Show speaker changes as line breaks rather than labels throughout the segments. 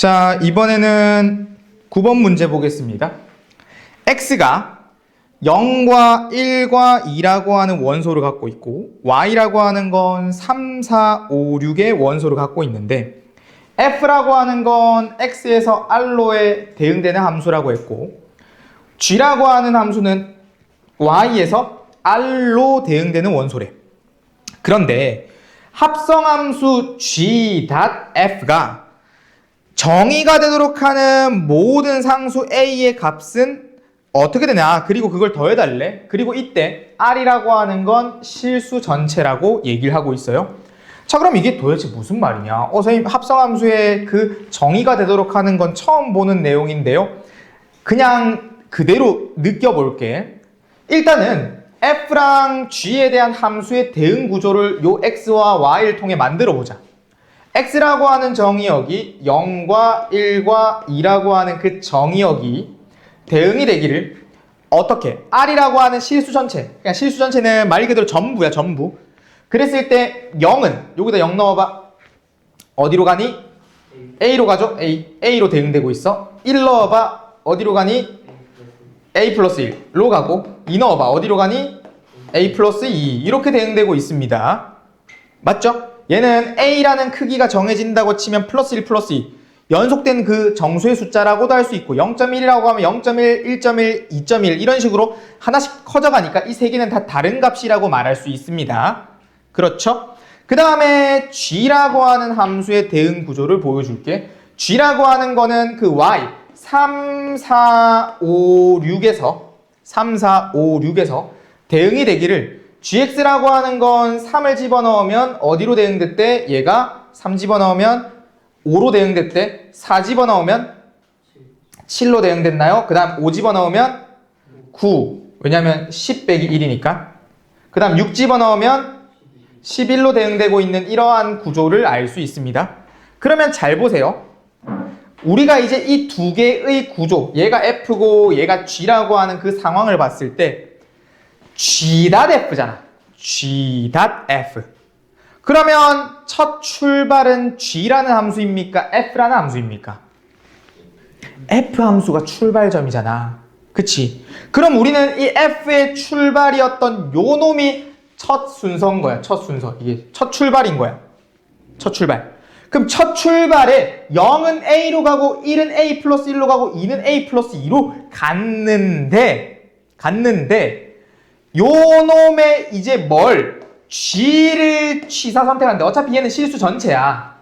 자, 이번에는 9번 문제 보겠습니다. x가 0과 1과 2라고 하는 원소를 갖고 있고 y라고 하는 건 3, 4, 5, 6의 원소를 갖고 있는데 f라고 하는 건 x에서 r로에 대응되는 함수라고 했고 g라고 하는 함수는 y에서 r로 대응되는 원소래. 그런데 합성함수 g.f가 정의가 되도록 하는 모든 상수 a의 값은 어떻게 되냐? 그리고 그걸 더해달래. 그리고 이때 r이라고 하는 건 실수 전체라고 얘기를 하고 있어요. 자, 그럼 이게 도대체 무슨 말이냐? 어, 선생님, 합성함수의 그 정의가 되도록 하는 건 처음 보는 내용인데요. 그냥 그대로 느껴볼게. 일단은 f랑 g에 대한 함수의 대응 구조를 요 x와 y를 통해 만들어 보자. X라고 하는 정의역이 0과 1과 2라고 하는 그 정의역이 대응이 되기를 어떻게? r이라고 하는 실수 전체. 그냥 실수 전체는 말 그대로 전부야, 전부. 그랬을 때 0은 여기다 0 넣어봐. 어디로 가니? A로 가죠? A. A로 대응되고 있어. 1 넣어봐. 어디로 가니? A 플러스 1로 가고 2 넣어봐. 어디로 가니? A 플러스 2 이렇게 대응되고 있습니다. 맞죠? 얘는 A라는 크기가 정해진다고 치면 플러스 1 플러스 2 연속된 그 정수의 숫자라고도 할 수 있고 0.1이라고 하면 0.1, 1.1, 2.1 이런 식으로 하나씩 커져가니까 이 세 개는 다 다른 값이라고 말할 수 있습니다. 그렇죠? 그 다음에 g라고 하는 함수의 대응 구조를 보여줄게. g라고 하는 거는 그 y 3, 4, 5, 6에서 3, 4, 5, 6에서 대응이 되기를 gx라고 하는 건 3을 집어넣으면 어디로 대응됐대? 얘가 3 집어넣으면 5로 대응됐대. 4 집어넣으면 7로 대응됐나요? 그 다음 5 집어넣으면 9. 왜냐면 10 빼기 1이니까. 그 다음 6 집어넣으면 11로 대응되고 있는 이러한 구조를 알 수 있습니다. 그러면 잘 보세요. 우리가 이제 이 두 개의 구조, 얘가 F고 얘가 G라고 하는 그 상황을 봤을 때 G.F잖아. G.F. 그러면 첫 출발은 G라는 함수입니까? F라는 함수입니까? F 함수가 출발점이잖아. 그치? 그럼 우리는 이 F의 출발이었던 요 놈이 첫 순서인 거야. 첫 순서. 이게 첫 출발인 거야. 첫 출발. 그럼 첫 출발에 0은 A로 가고 1은 A 플러스 1로 가고 2는 A 플러스 2로 갔는데 갔는데 요 놈의 이제 뭘 G를 취사 선택하는데 어차피 얘는 실수 전체야.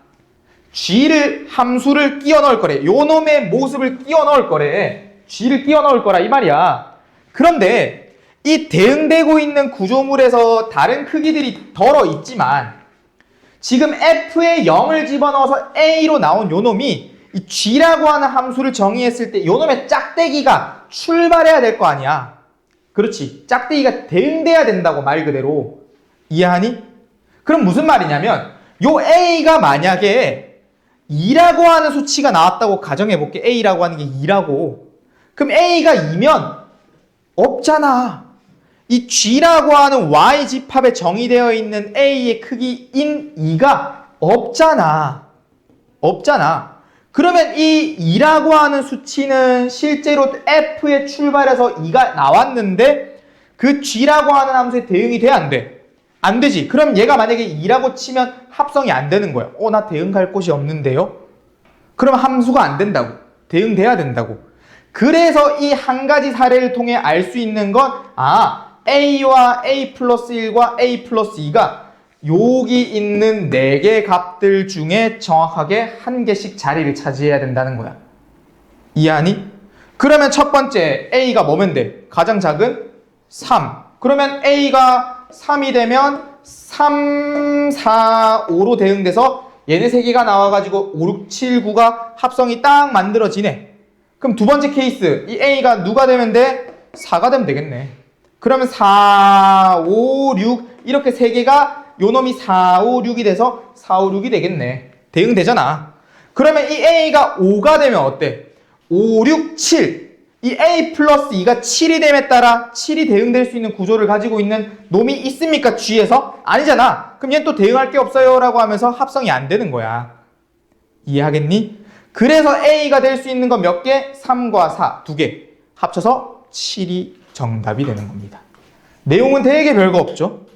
G를 함수를 끼워 넣을 거래. 요 놈의 모습을 끼워 넣을 거래. G를 끼워 넣을 거라 이 말이야. 그런데 이 대응되고 있는 구조물에서 다른 크기들이 덜어 있지만 지금 F에 0을 집어넣어서 A로 나온 요 놈이 이 G라고 하는 함수를 정의했을 때 요 놈의 짝대기가 출발해야 될 거 아니야. 그렇지. 짝대기가 대응돼야 된다고 말 그대로. 이해하니? 그럼 무슨 말이냐면 요 A가 만약에 2라고 하는 수치가 나왔다고 가정해 볼게. A라고 하는 게 2라고. 그럼 A가 2면 없잖아. 이 G라고 하는 Y 집합에 정의되어 있는 A의 크기인 2가 없잖아. 없잖아. 그러면 이 2라고 하는 수치는 실제로 F의 출발에서 2가 나왔는데 그 G라고 하는 함수에 대응이 돼? 안 돼? 안 되지. 그럼 얘가 만약에 2라고 치면 합성이 안 되는 거야. 어, 나 대응 갈 곳이 없는데요? 그럼 함수가 안 된다고. 대응돼야 된다고. 그래서 이 한 가지 사례를 통해 알 수 있는 건, 아, A와 A 플러스 1과 A 플러스 2가 여기 있는 4개 값들 중에 정확하게 한 개씩 자리를 차지해야 된다는 거야. 이해하니? 그러면 첫 번째 A가 뭐면 돼? 가장 작은 3. 그러면 A가 3이 되면 3, 4, 5로 대응돼서 얘네 3개가 나와가지고 5, 6, 7, 9가 합성이 딱 만들어지네. 그럼 두 번째 케이스 이 A가 누가 되면 돼? 4가 되면 되겠네. 그러면 4, 5, 6 이렇게 세 개가 요 놈이 4, 5, 6이 돼서 4, 5, 6이 되겠네. 대응되잖아. 그러면 이 A가 5가 되면 어때? 5, 6, 7. 이 A 플러스 2가 7이 됨에 따라 7이 대응될 수 있는 구조를 가지고 있는 놈이 있습니까? G에서? 아니잖아. 그럼 얘는 또 대응할 게 없어요. 라고 하면서 합성이 안 되는 거야. 이해하겠니? 그래서 A가 될 수 있는 건 몇 개? 3과 4, 두 개. 합쳐서 7이 정답이 되는 겁니다. 내용은 되게 별거 없죠?